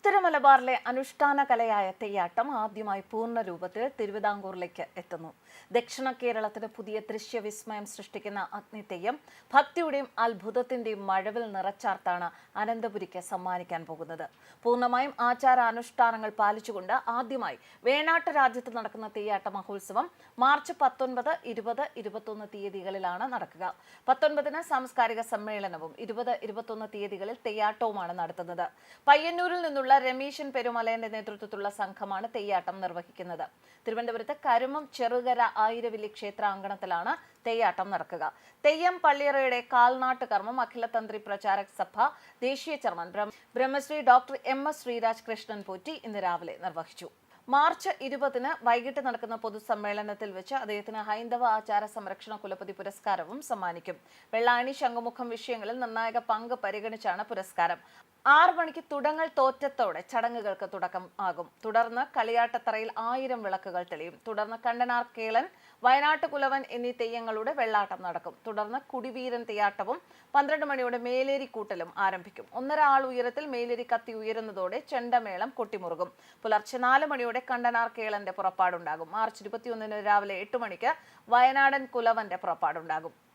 ഉത്തര മലബാറിലെ അനുഷ്ഠാന കലയായ തെയ്യാട്ടം ആദ്യമായി പൂർണ രൂപത്തിൽ തിരുവിതാംകൂറിലേക്ക് എത്തുന്നു. ദക്ഷിണ കേരളത്തിന് പുതിയ ദൃശ്യവിസ്മയം സൃഷ്ടിക്കുന്ന അഗ്നിതെയ്യം ഭക്തിയുടെയും അത്ഭുതത്തിന്റെയും മഴവിൽ നിറച്ചാർത്താണ് അനന്തപുരിക്ക് സമ്മാനിക്കാൻ പോകുന്നത്. പൂർണമായും ആചാരാനുഷ്ഠാനങ്ങൾ പാലിച്ചുകൊണ്ട് ആദ്യമായി വേണാട്ട് രാജ്യത്ത് നടക്കുന്ന തെയ്യാട്ട മഹോത്സവം മാർച്ച് പത്തൊൻപത് ഇരുപത് ഇരുപത്തൊന്ന് തീയതികളിലാണ് നടക്കുക. പത്തൊൻപതിന് സാംസ്കാരിക സമ്മേളനവും ഇരുപത് ഇരുപത്തൊന്ന് തീയതികളിൽ തെയ്യാട്ടവുമാണ് നടത്തുന്നത്. പയ്യന്നൂരിൽ നിന്നുള്ള രമേശൻ പെരുമലയന്റെ നേതൃത്വത്തിലുള്ള സംഘമാണ് തെയ്യാട്ടം നിർവഹിക്കുന്നത്. തിരുവനന്തപുരത്ത് കരുമം ചെറുകര ആയിരവില്ലി ക്ഷേത്രാങ്കണത്തിലാണ് തെയ്യാട്ടം നടക്കുക. തെയ്യം പള്ളിയറയുടെ കാൽനാട്ട് കർമ്മം അഖിലതന്ത്രി പ്രചാരക് സഭ ദേശീയ chairman Brahma- Brahmashri doctor M S Sreeraj Krishnan Potti ഇന്ന് രാവിലെ നിർവഹിച്ചു. മാർച്ച് ഇരുപതിന് വൈകിട്ട് നടക്കുന്ന പൊതുസമ്മേളനത്തിൽ വെച്ച് അദ്ദേഹത്തിന് ഹൈന്ദവ ആചാര സംരക്ഷണ കുലപതി പുരസ്കാരവും സമ്മാനിക്കും. വെള്ളാണി ശംഖുമുഖം വിഷയങ്ങളിൽ നിർണായക പങ്ക് പരിഗണിച്ചാണ് പുരസ്കാരം. ആറു മണിക്ക് തുടങ്ങൽ തോറ്റത്തോടെ ചടങ്ങുകൾക്ക് തുടക്കം ആകും. തുടർന്ന് കളിയാട്ടത്തറയിൽ ആയിരം വിളക്കുകൾ തെളിയും. തുടർന്ന് കണ്ടനാർ കേളൻ വയനാട്ട് കുലവൻ എന്നീ തെയ്യങ്ങളുടെ വെള്ളാട്ടം നടക്കും. തുടർന്ന് കുടിവീരൻ തെയ്യാട്ടവും പന്ത്രണ്ട് മണിയോടെ മേലേരി കൂട്ടലും ആരംഭിക്കും. ഒന്നര ആൾ ഉയരത്തിൽ മേലേരി കത്തി ഉയരുന്നതോടെ ചെണ്ടമേളം കൊട്ടിമുറുകും. പുലർച്ചെ നാല് മണിയോടെ കണ്ടനാർ കേളന്റെ പുറപ്പാടുണ്ടാകും. മാർച്ച് ഇരുപത്തിയൊന്നിന് രാവിലെ എട്ട് മണിക്ക് വയനാടൻ കുലവന്റെ പുറപ്പാടുണ്ടാകും.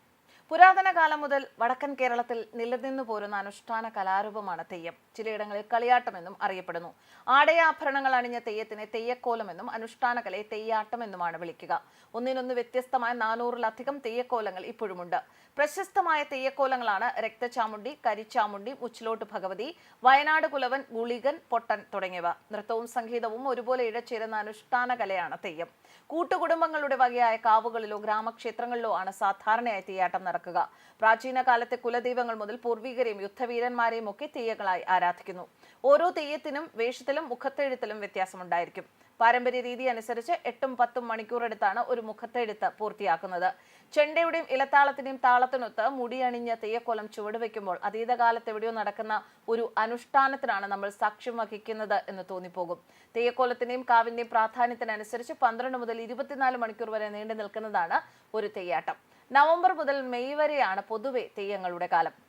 പുരാതന കാലം മുതൽ വടക്കൻ കേരളത്തിൽ നിലനിന്നു പോരുന്ന അനുഷ്ഠാന കലാരൂപമാണ് തെയ്യം. ചിലയിടങ്ങളിൽ കളിയാട്ടമെന്നും അറിയപ്പെടുന്നു. ആടയാഭരണങ്ങൾ അണിഞ്ഞ തെയ്യത്തിനെ തെയ്യക്കോലമെന്നും അനുഷ്ഠാന കലയെ തെയ്യാട്ടമെന്നുമാണ് വിളിക്കുക. ഒന്നിനൊന്ന് വ്യത്യസ്തമായ നാനൂറിലധികം തെയ്യക്കോലങ്ങൾ ഇപ്പോഴുമുണ്ട്. പ്രശസ്തമായ തെയ്യക്കോലങ്ങളാണ് രക്തചാമുണ്ടി കരിച്ചാമുണ്ടി മുച്ചിലോട്ട് ഭഗവതി വയനാട് കുലവൻ ഗുളികൻ പൊട്ടൻ തുടങ്ങിയവ. നൃത്തവും സംഗീതവും ഒരുപോലെ ഇഴചേരുന്ന അനുഷ്ഠാന കലയാണ് തെയ്യം. കൂട്ടുകുടുംബങ്ങളുടെ വകയായ കാവുകളിലോ ഗ്രാമക്ഷേത്രങ്ങളിലോ ആണ് സാധാരണയായി തെയ്യാട്ടം നടക്കുക. പ്രാചീന കാലത്തെ കുലദൈവങ്ങൾ മുതൽ പൂർവികരെയും യുദ്ധവീരന്മാരെയും ഒക്കെ തെയ്യങ്ങളായി ആരാധിക്കുന്നു. ഓരോ തെയ്യത്തിനും വേഷത്തിലും മുഖത്തെഴുത്തിലും വ്യത്യാസമുണ്ടായിരിക്കും. പാരമ്പര്യ രീതി അനുസരിച്ച് എട്ടും പത്തും മണിക്കൂർ എടുത്താണ് ഒരു മുഖത്തെഴുത്ത് പൂർത്തിയാക്കുന്നത്. ചെണ്ടയുടെയും ഇലത്താളത്തിന്റെയും താളത്തിനൊത്ത് മുടിയണിഞ്ഞ തെയ്യക്കോലം ചുവടുവെക്കുമ്പോൾ അതീതകാലത്ത് എവിടെയോ നടക്കുന്ന ഒരു അനുഷ്ഠാനത്തിനാണ് നമ്മൾ സാക്ഷ്യം വഹിക്കുന്നത് എന്ന് തോന്നിപ്പോകും. തെയ്യക്കോലത്തിന്റെയും കാവിന്റെയും പ്രാധാന്യത്തിനനുസരിച്ച് പന്ത്രണ്ട് മുതൽ ഇരുപത്തിനാല് മണിക്കൂർ വരെ നീണ്ടു നിൽക്കുന്നതാണ് ഒരു തെയ്യാട്ടം. നവംബർ മുതൽ മെയ് വരെയാണ് പൊതുവെ തെയ്യങ്ങളുടെ കാലം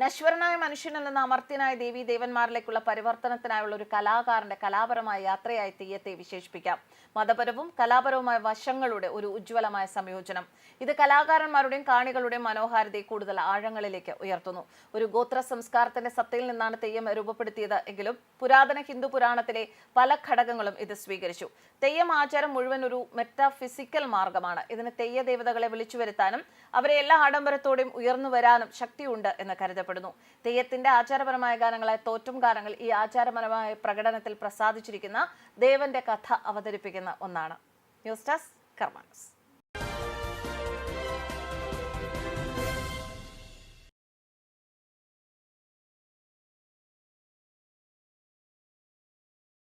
നശ്വരനായ മനുഷ്യനിൽ നിന്ന് അമർത്യനായ ദേവി ദേവന്മാരിലേക്കുള്ള പരിവർത്തനത്തിനായുള്ള ഒരു കലാകാരന്റെ കലാപരമായ യാത്രയായി തെയ്യത്തെ വിശേഷിപ്പിക്കാം. മതപരവും കലാപരവുമായ വശങ്ങളുടെ ഒരു ഉജ്ജ്വലമായ സംയോജനം. ഇത് കലാകാരന്മാരുടെയും കാണികളുടെയും മനോഹാരിതയെ കൂടുതൽ ആഴങ്ങളിലേക്ക് ഉയർത്തുന്നു. ഒരു ഗോത്ര സംസ്കാരത്തിന്റെ സത്തയിൽ നിന്നാണ് തെയ്യം രൂപപ്പെടുത്തിയത് എങ്കിലും പുരാതന ഹിന്ദു പുരാണത്തിലെ പല ഘടകങ്ങളും ഇത് സ്വീകരിച്ചു. തെയ്യം ആചാരം മുഴുവൻ ഒരു മെറ്റാഫിസിക്കൽ മാർഗമാണ്. ഇതിന് തെയ്യ ദേവതകളെ വിളിച്ചു വരുത്താനും അവരെ എല്ലാ ആഡംബരത്തോടെയും ഉയർന്നു വരാനും ശക്തിയുണ്ട് എന്ന് കരുതപ്പെടുന്നു. തെയ്യത്തിന്റെ ആചാരപരമായ ഗാനങ്ങളായ തോറ്റും ഗാനങ്ങൾ ഈ ആചാരപരമായ പ്രകടനത്തിൽ പ്രസാദിച്ചിരിക്കുന്ന ദേവന്റെ കഥ അവതരിപ്പിക്കുന്ന ഒന്നാണ്. News desk കർമാനസ്.